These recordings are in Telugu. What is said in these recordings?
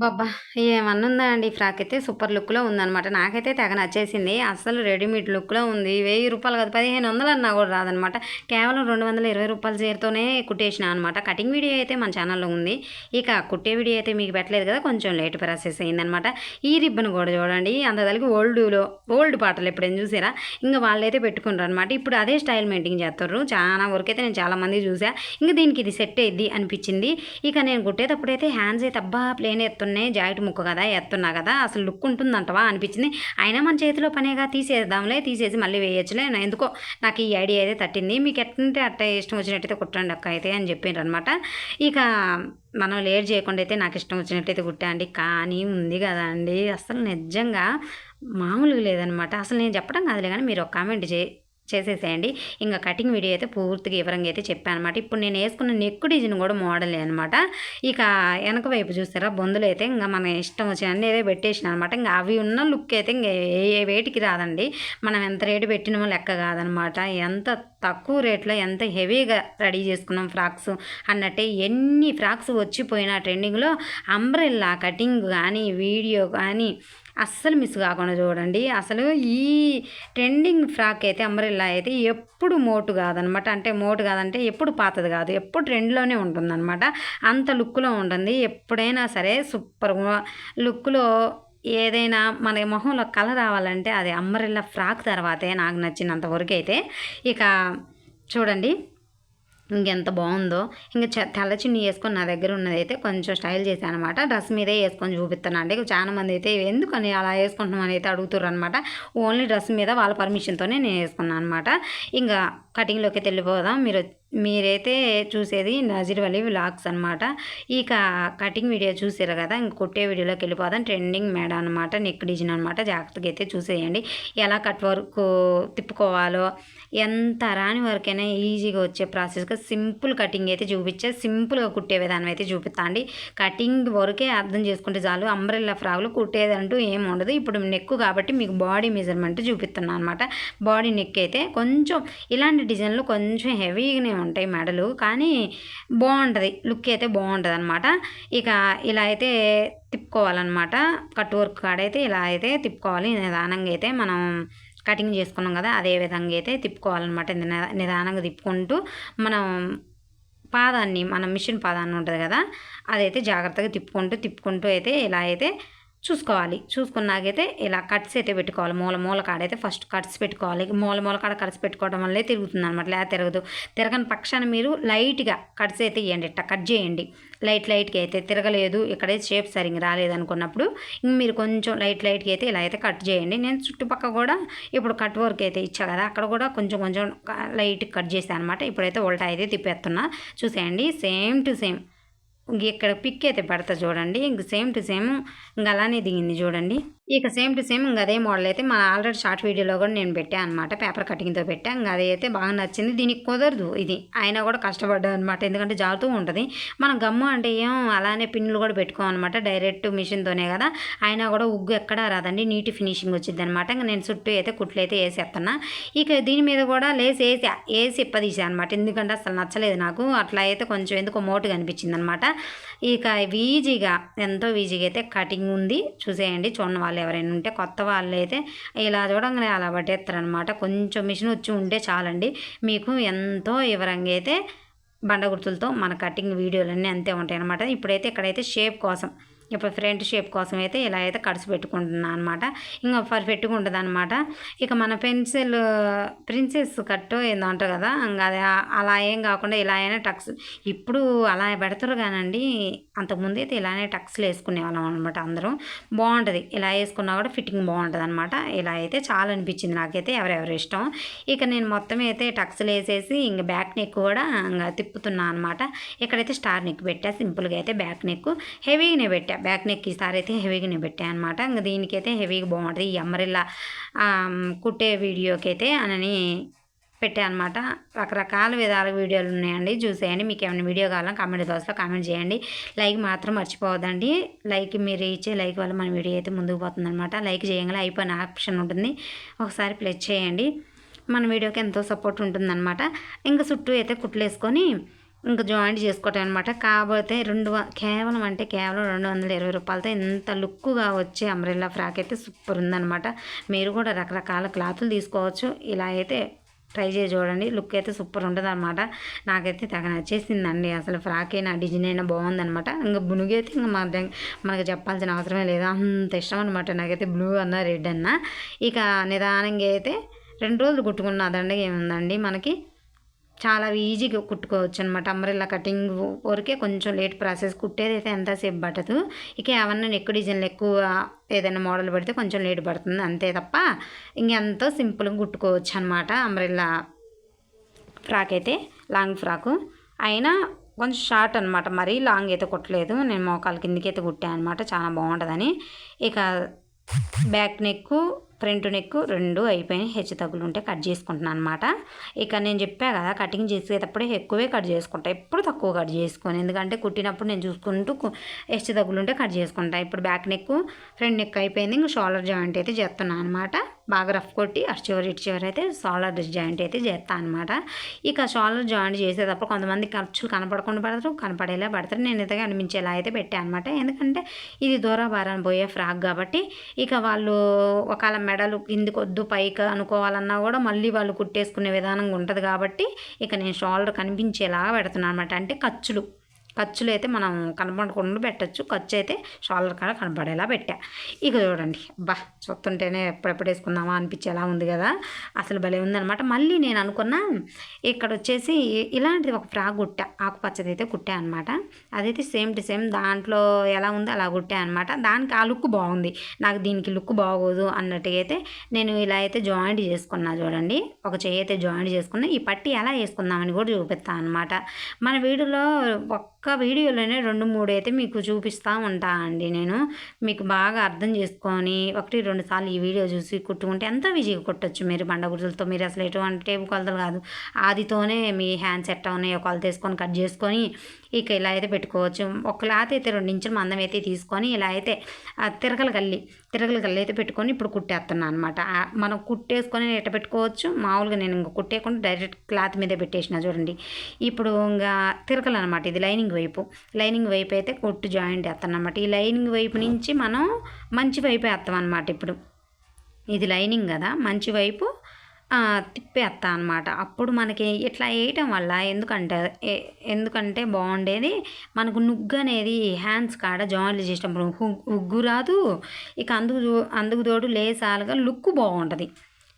అబ్బబ్బా! ఏమన్నుందా అండి ఈ ఫ్రాక్ అయితే సూపర్ లుక్‌లో ఉందనమాట. నాకైతే తెగ నచ్చేసింది. అస్సలు రెడీమేడ్ లుక్‌లో ఉంది. వెయ్యి రూపాయలు కాదు 1500 అన్నా కూడా రాదనమాట. కేవలం రెండు వందల ఇరవై రూపాయల చీరతోనే కుట్టేసినా అనమాట. కటింగ్ వీడియో అయితే మన ఛానల్‌లో ఉంది. ఇక కుట్టే వీడియో అయితే మీకు పెట్టలేదు కదా! కొంచెం లేట్ ప్రాసెస్ అయిందనమాట. ఈ రిబ్బన్ కూడా చూడండి అంతదలికి ఓల్డ్‌లో ఓల్డ్ పాటలు ఎప్పుడైనా చూసారా? ఇంక వాళ్ళైతే అనమాట ఇప్పుడు అదే స్టైల్ మెయింటైన్ చేస్తారు చాలా వరకైతే నేను చాలామంది చూసా. ఇంకా దీనికి ఇది సెట్ అయ్యిద్ది అనిపించింది. ఇక నేను కుట్టేటప్పుడైతే హ్యాండ్స్ అయితే అబ్బా! ప్లేన్ ఎత్తున్నాయి. జాకెట్ ముక్క కదా! ఎత్తున్నా కదా! అసలు లుక్ ఉంటుందంటవా అనిపించింది. అయినా మన చేతిలో పనేగా తీసేద్దాంలే తీసేసి మళ్ళీ వేయచ్చులే ఎందుకో నాకు ఈ ఐడియా అయితే తట్టింది. మీకు ఎట్లంటే అట్ట ఇష్టం వచ్చినట్టయితే కుట్టండి అక్క అయితే అని చెప్పిండ్రనమాట. ఇక మనం లేట్ చేయకుండా అయితే నాకు ఇష్టం వచ్చినట్టయితే కుట్టండి కానీ ఉంది కదా అండి అసలు నిజంగా మామూలుగా లేదనమాట. అసలు నేను చెప్పడం కాదులే కానీ మీరు ఒక కామెంట్ చే చేసేసేయండి. ఇంకా కటింగ్ వీడియో అయితే పూర్తిగా వివరంగా అయితే చెప్పానమాట. ఇప్పుడు నేను వేసుకున్న నెక్ డిజైన్ కూడా మోడలే అనమాట. ఇక వెనక వైపు చూసారా బొందులు అయితే ఇంకా మన ఇష్టం వచ్చిన అన్నీ ఏదో పెట్టేసిన అనమాట. ఇంకా అవి ఉన్న లుక్ అయితే ఇంకా ఏ వేటికి రాదండి. మనం ఎంత రేటు పెట్టినామో లెక్క కాదనమాట. ఎంత తక్కువ రేట్లో ఎంత హెవీగా రెడీ చేసుకున్నాం ఫ్రాక్స్ అన్నట్టే ఎన్ని ఫ్రాక్స్ వచ్చిపోయిన ట్రెండింగ్‌లో అంబ్రెల్లా కటింగ్ కానీ, వీడియో కానీ అస్సలు మిస్ కాకుండా చూడండి. అసలు ఈ ట్రెండింగ్ ఫ్రాక్ అయితే అంబ్రెల్లా అయితే ఎప్పుడు మోటు కాదనమాట. అంటే మోటు కాదంటే ఎప్పుడు పాతది కాదు. ఎప్పుడు ట్రెండ్‌లోనే ఉంటుందన్నమాట అంత లుక్‌లో ఉంటుంది. ఎప్పుడైనా సరే సూపర్‌గా లుక్‌లో ఏదైనా మన మొహంలో కళ రావాలంటే అది అంబ్రెల్లా ఫ్రాక్ తర్వాతే నాకు నచ్చినంత అయితే ఇక చూడండి. ఇంకెంత బాగుందో ఇంకా చ తెల్ల చున్నీ వేసుకొని నా దగ్గర ఉన్నదైతే కొంచెం స్టైల్ చేశాననమాట. డ్రెస్ మీదే వేసుకొని చూపిస్తాను అండి. చాలా మంది అయితే ఎందుకని అలా వేసుకుంటున్నామని అయితే అయితే అడుగుతుర్రనమాట. ఓన్లీ డ్రెస్ మీద వాళ్ళ పర్మిషన్‌తోనే నేను వేసుకున్నాను అనమాట. ఇంకా కటింగ్‌లోకి వెళ్ళిపోదాం. మీరు మీరైతే చూసేది నజీర్వలి వ్లాగ్స్ అనమాట. ఇక కటింగ్ వీడియో చూసారు కదా! ఇంక కుట్టే వీడియోలోకి వెళ్ళిపోదాం. ట్రెండింగ్ మేడ అనమాట. నెక్ డిజైన్ అనమాట. జాగ్రత్తగా అయితే చూసేయండి. ఎలా కట్ వర్క్ తిప్పుకోవాలో ఎంత రాని వరకైనా ఈజీగా వచ్చే ప్రాసెస్‌గా సింపుల్ కటింగ్ అయితే చూపించే సింపుల్‌గా కుట్టే విధానం అయితే చూపిస్తా అండి. కటింగ్ వరకే అర్థం చేసుకుంటే చాలు. అంబ్రెల్లా ఫ్రాగులు కుట్టేదంటూ ఏమి ఉండదు. ఇప్పుడు నెక్ కాబట్టి మీకు బాడీ మెజర్‌మెంట్ చూపిస్తున్నాను అనమాట. బాడీ నెక్ అయితే కొంచెం ఇలాంటి డిజైన్‌లు కొంచెం హెవీగానే ఉంటాయి మెడలు. కానీ బాగుంటుంది లుక్ అయితే బాగుంటుంది అనమాట ఇక ఇలా అయితే తిప్పుకోవాలన్నమాట కట్ వర్క్ కాడైతే ఇలా అయితే తిప్పుకోవాలి. నిదానంగా అయితే మనం కటింగ్ చేసుకున్నాం కదా! అదే విధంగా అయితే తిప్పుకోవాలన్నమాట నిదానంగా తిప్పుకుంటూ మనం పాదాన్ని మన మిషన్ పాదాన్ని ఉంటుంది కదా! అదైతే జాగ్రత్తగా తిప్పుకుంటూ, తిప్పుకుంటూ అయితే ఇలా అయితే చూసుకోవాలి. చూసుకున్నాకైతే ఇలా కట్స్ అయితే పెట్టుకోవాలి. మూల మూల కాడైతే ఫస్ట్ కట్స్ పెట్టుకోవాలి. మూల మూల కాడ కట్స్ పెట్టుకోవడం వల్లే తిరుగుతుందనమాట. లేదా తిరగదు. తిరగని పక్షాన మీరు లైట్‌గా కట్స్ అయితే ఇవ్వండి ఇట్టా కట్ చేయండి. లైట్ లైట్‌గా అయితే తిరగలేదు. ఇక్కడైతే షేప్ సరిగ్గా రాలేదనుకున్నప్పుడు ఇంక మీరు కొంచెం లైట్ లైట్‌గా అయితే ఇలా అయితే కట్ చేయండి. నేను చుట్టుపక్క కూడా ఇప్పుడు కట్ వర్క్ అయితే ఇచ్చా కదా! అక్కడ కూడా కొంచెం కొంచెం లైట్‌గా కట్ చేసాను అనమాట. ఇప్పుడైతే ఉల్టా అయితే తిప్పేస్తున్నా. చూసేయండి. సేమ్ టు సేమ్ ఇక్కడ పిక్ అయితే పెడతా చూడండి. ఇంక సేమ్ టు సేమ్ ఇంక అలానే దిగింది చూడండి. ఇక సేమ్ టు సేమ్ ఇంకా అదే మోడల్ అయితే మన ఆల్రెడీ షార్ట్ వీడియోలో కూడా నేను పెట్టాను అనమాట. పేపర్ కటింగ్‌తో పెట్టా. ఇంక అదైతే బాగా నచ్చింది. దీనికి కుదరదు ఇది. అయినా కూడా కష్టపడ్డా అనమాట. ఎందుకంటే జారుతూ ఉంటుంది మనం గమ్ము అంటే ఏం అలానే పిన్నులు కూడా పెట్టుకోమనమాట. డైరెక్ట్ మిషన్‌తోనే కదా! అయినా కూడా ఉగ్గు ఎక్కడా రాదండి. నీట్ ఫినిషింగ్ వచ్చిద్దనమాట. ఇంక నేను చుట్టూ అయితే కుట్లు అయితే వేసేస్తున్నా ఇక దీని మీద కూడా లేసి వేసి ఏసి ఇప్పదీసా అనమాట. ఎందుకంటే అసలు నచ్చలేదు నాకు. అట్లా అయితే కొంచెం ఎందుకో మోటుగా అనిపించిందనమాట. ఇక ఈజీగా ఎంతో ఈజీగా అయితే కటింగ్ ఉంది. చూసేయండి. చూడని వాళ్ళు ఎవరైనా ఉంటే కొత్త వాళ్ళైతే ఇలా చూడంగానే అలా పట్టేస్తారనమాట. కొంచెం మిషన్ వచ్చి ఉంటే చాలండి. మీకు ఎంతో వివరంగా అయితే బండ గుర్తులతో మన కటింగ్ వీడియోలన్నీ అంతే ఉంటాయనమాట. ఇప్పుడైతే ఇక్కడైతే షేప్ కోసం ఇప్పుడు ఫ్రంట్ షేప్ కోసం అయితే ఇలా అయితే కట్స్ పెట్టుకుంటున్నాను అనమాట. ఇంకా పర్ఫెక్ట్‌గా ఉంటదనమాట. ఇక మన పెన్సిల్ ప్రిన్సెస్ కట్టు ఏందో అంటారు కదా! ఇంకా అది అలా ఏం కాకుండా ఇలా అయినా టక్స్ ఇప్పుడు అలా పెడతారు కానండి. అంతకుముందైతే ఇలానే టక్స్‌లు వేసుకునేవాళ్ళం అనమాట అందరం. బాగుంటుంది ఇలా వేసుకున్నా కూడా ఫిట్టింగ్ బాగుంటుంది అనమాట ఇలా అయితే చాలా అనిపించింది నాకైతే. ఎవరెవరు ఇష్టం. ఇక నేను మొత్తం అయితే టక్స్‌లు వేసేసి ఇంక బ్యాక్ నెక్ కూడా ఇంకా తిప్పుతున్నా అనమాట. ఇక్కడైతే స్టార్ నెక్ పెట్టా. సింపుల్‌గా అయితే బ్యాక్ నెక్ హెవీగానే పెట్టా. బ్యాక్ నెక్ ఈసారి అయితే హెవీగానే పెట్టాను అనమాట. ఇంకా దీనికైతే హెవీగా బాగుంటుంది ఈ అమ్మరిల్లా కుట్టే కుట్టే వీడియోకైతే అనని పెట్టా అనమాట. రకరకాల విధాల వీడియోలు ఉన్నాయండి. చూసేయండి. మీకు ఏమైనా వీడియో కావాలని కామెంట్ బాక్స్‌లో కామెంట్ చేయండి. లైక్ మాత్రం మర్చిపోవద్దండి. లైక్ మీరు ఇచ్చే లైక్ వల్ల మన వీడియో అయితే ముందుకు పోతుందనమాట. లైక్ చేయంగానే అయిపోయిన ఆప్షన్ ఉంటుంది. ఒకసారి ప్లస్ చేయండి. మన వీడియోకి ఎంతో సపోర్ట్ ఉంటుందనమాట. ఇంకా చుట్టూ అయితే కుట్లేసుకొని ఇంకా జాయింట్ చేసుకోవటం అనమాట కాకపోతే రెండు కేవలం అంటే కేవలం రెండు వందల ఇరవై రూపాయలతో ఇంత లుక్గా వచ్చే అంబ్రెల్లా ఫ్రాక్ అయితే సూపర్ ఉందన్నమాట మీరు కూడా రకరకాల క్లాతులు తీసుకోవచ్చు. ఇలా అయితే ట్రై చేసి చూడండి. లుక్ అయితే సూపర్ ఉంటుంది అనమాట నాకైతే తెగ నచ్చేసిందండి. అసలు ఫ్రాక్ అయినా డిజైన్ అయినా బాగుందనమాట. ఇంకా బునుగు అయితే ఇంకా మన మనకు చెప్పాల్సిన అవసరమే లేదు. అంత ఇష్టం అనమాట. నాకైతే బ్లూ అన్న రెడ్ అన్న. ఇక నిదానంగా అయితే రెండు రోజులు కుట్టుకున్న దండగా ఏముందండి మనకి? చాలా ఈజీగా కుట్టుకోవచ్చు అనమాట అంబ్రెల్లా కటింగ్ వరకే కొంచెం లేట్ ప్రాసెస్ కుట్టేది అయితే ఎంతసేపు పట్టదు. ఇక ఏమన్నా ఎక్కువ డిజైన్లు ఎక్కువ ఏదైనా మోడల్ పెడితే కొంచెం లేట్ పడుతుంది. అంతే తప్ప ఇంకెంతో సింపుల్గా కుట్టుకోవచ్చు అనమాట అంబ్రెల్లా ఫ్రాక్ అయితే లాంగ్ ఫ్రాకు అయినా కొంచెం షార్ట్ అనమాట మరీ లాంగ్ అయితే కుట్టలేదు. నేను మోకాల కిందకి అయితే కుట్టాను అనమాట చాలా బాగుంటుందని. ఇక బ్యాక్ నెక్ ఫ్రంట్ నెక్ రెండు అయిపోయినాయి. హెచ్చు తగ్గులు ఉంటే కట్ చేసుకుంటున్నాను అనమాట ఇక నేను చెప్పా కదా కటింగ్ చేసేటప్పుడే ఎక్కువే కట్ చేసుకుంటా. ఎప్పుడు తక్కువ కట్ చేసుకోను. ఎందుకంటే కుట్టినప్పుడు నేను చూసుకుంటూ హెచ్చు తగ్గులు ఉంటే కట్ చేసుకుంటా. ఇప్పుడు బ్యాక్ నెక్ ఫ్రంట్ నెక్ అయిపోయింది. ఇంకా షోల్డర్ జాయింట్ అయితే చేస్తున్నాను అనమాట బాగా రఫ్ కొట్టి అటు చివరి ఇటు చివరి అయితే షోల్డర్ జాయింట్ అయితే చేస్తాను అనమాట ఇక షోల్డర్ జాయింట్ చేసేటప్పుడు కొంతమంది ఖర్చులు కనపడకుండా పడతారు కనపడేలా పడతారు. నేను ఇంతగా అనిపించేలా అయితే పెట్టాను అనమాట ఎందుకంటే ఇది దూరభారాన్ని పోయే ఫ్రాక్ కాబట్టి ఇక వాళ్ళు ఒకవేళ మెడలు కిందికొద్దు పైకి అనుకోవాలన్నా కూడా మళ్ళీ వాళ్ళు కుట్టేసుకునే విధానంగా ఉంటుంది కాబట్టి ఇక నేను షోల్డర్ కనిపించేలాగా పెడుతున్నాను అనమాట అంటే ఖర్చులు. ఖర్చులు అయితే మనం కనపడకుండా పెట్టచ్చు. ఖర్చు అయితే షోల్డర్ కాడ కనపడేలా పెట్టా. ఇక చూడండి. బా చూస్తుంటేనే ఎప్పుడెప్పుడు వేసుకుందామా అనిపించేలా ఉంది కదా. అసలు భలే ఉందనమాట మళ్ళీ నేను అనుకున్నా ఇక్కడ వచ్చేసి ఇలాంటిది ఒక ఫ్రాక్ కుట్టా. ఆకుపచ్చది అయితే కుట్టా అనమాట అదైతే సేమ్ టు సేమ్ దాంట్లో ఎలా ఉందో అలా కుట్టా అనమాట దానికి ఆ లుక్ బాగుంది. నాకు దీనికి లుక్ బాగోదు అన్నట్టుగా అయితే నేను ఇలా అయితే జాయింట్ చేసుకున్నా చూడండి. ఒక చెయ్యి అయితే జాయింట్ చేసుకున్నా. ఈ పట్టి ఎలా వేసుకుందామని కూడా చూపిస్తాను అనమాట మన వీడియోలో ఒక్క వీడియోలోనే రెండు మూడు అయితే మీకు చూపిస్తూ ఉంటా అండి నేను. మీకు బాగా అర్థం చేసుకొని ఒకటి రెండు సార్లు ఈ వీడియో చూసి కుట్టుకుంటే ఎంత ఈజీగా కుట్టొచ్చు మీరు బండ గుర్తులతో? మీరు అసలు ఎటువంటి టేపు కొలతలు కాదు. ఆదితోనే మీ హ్యాండ్స్ సెట్ ఉన్నాయో కొలత వేసుకొని కట్ చేసుకొని ఇక ఇలా అయితే పెట్టుకోవచ్చు. ఒక క్లాత్ అయితే రెండు ఇంచులు మందం అయితే తీసుకొని ఇలా అయితే తిరగల తిరగలు తిరగల తిరగలు అయితే పెట్టుకొని ఇప్పుడు కుట్టేస్తున్నాను అనమాట మనం కుట్టేసుకొని ఎట్ట పెట్టుకోవచ్చు? మామూలుగా నేను ఇంకా కుట్టేయకుండా డైరెక్ట్ క్లాత్ మీదే పెట్టేసిన చూడండి. ఇప్పుడు ఇంకా తిరగలు అనమాట ఇది లైనింగ్ వైపు లైనింగ్ వైపు అయితే కుట్టు జాయింట్ వేస్తాను అనమాట ఈ లైనింగ్ వైపు నుంచి మనం మంచి వైపు వేస్తాం అనమాట ఇప్పుడు. ఇది లైనింగ్ కదా మంచి వైపు తిప్పేస్తా అనమాట అప్పుడు మనకి ఇట్లా వేయటం వల్ల ఎందుకంటే ఎందుకంటే బాగుండేది మనకు నుగ్గు అనేది హ్యాండ్స్ కాడ జాయింట్లు చేసేటప్పుడు. హు- ఉగ్గు రాదు ఇక అందుకు అందుకు తోడు లేసాలుగా లుక్ బాగుంటుంది.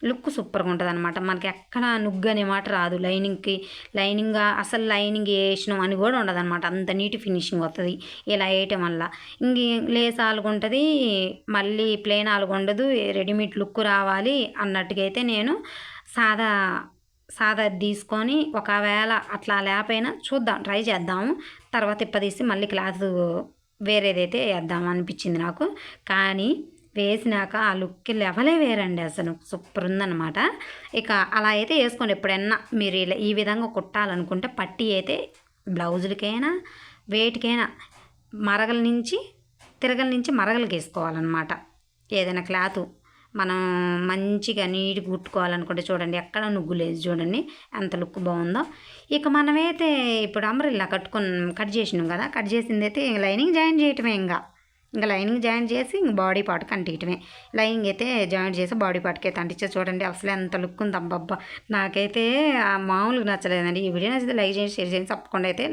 లుక్ సూపర్గా ఉంటుంది అనమాట మనకి ఎక్కడ నుగ్గు అనే మాట రాదు. లైనింగ్కి లైనింగ్ అసలు లైనింగ్ వేసినాం అని కూడా ఉండదు అనమాట అంత నీట్ ఫినిషింగ్ వస్తుంది ఇలా వేయటం వల్ల. ఇంక లేస్ ఆలుగు ఉంటుంది మళ్ళీ ప్లేన్ ఆలుగు ఉండదు రెడీమేడ్ లుక్ రావాలి అన్నట్టుగా అయితే నేను సాదా సాదా తీసుకొని ఒకవేళ అట్లా లేకపోయినా చూద్దాం ట్రై చేద్దాము. తర్వాత ఇప్పదీసి మళ్ళీ క్లాత్ వేరేదైతే వేద్దాం అనిపించింది నాకు. కానీ వేసినాక ఆ లుక్కి లెవలే వేరండి అసలు. సూపర్ ఉందన్నమాట. ఇక అలా అయితే వేసుకోండి. ఎప్పుడైనా మీరు ఇలా ఈ విధంగా కుట్టాలనుకుంటే పట్టి అయితే బ్లౌజులకైనా వేటికైనా మరగల నుంచి తిరగల నుంచి మరగలకి వేసుకోవాలన్నమాట. ఏదైనా క్లాత్ మనం మంచిగా నీట్గా కుట్టుకోవాలనుకుంటే చూడండి ఎక్కడ నుగ్గు లేదు చూడండి ఎంత లుక్ బాగుందో. ఇక మనమైతే ఇప్పుడు అంబ్రెల్లా కట్టుకుని కట్ చేసినాం కదా కట్ చేసింది అయితే లైనింగ్ జాయిన్ చేయటమే ఇంకా. ఇంకా లైనింగ్ జాయిన్ చేసి ఇంక బాడీ పార్ట్కి అంటియటమే లైనింగ్ అయితే జాయిన్ చేసి బాడీ పార్ట్కి అయితే అంటించే చూడండి అసలు ఎంత లుక్ ఉంది అబ్బబ్బా. నాకైతే ఆ మామూలుగా నచ్చలేదండి. ఈ వీడియో నచ్చితే లైక్ చేసి షేర్ చేసి తప్పకుండా అయితే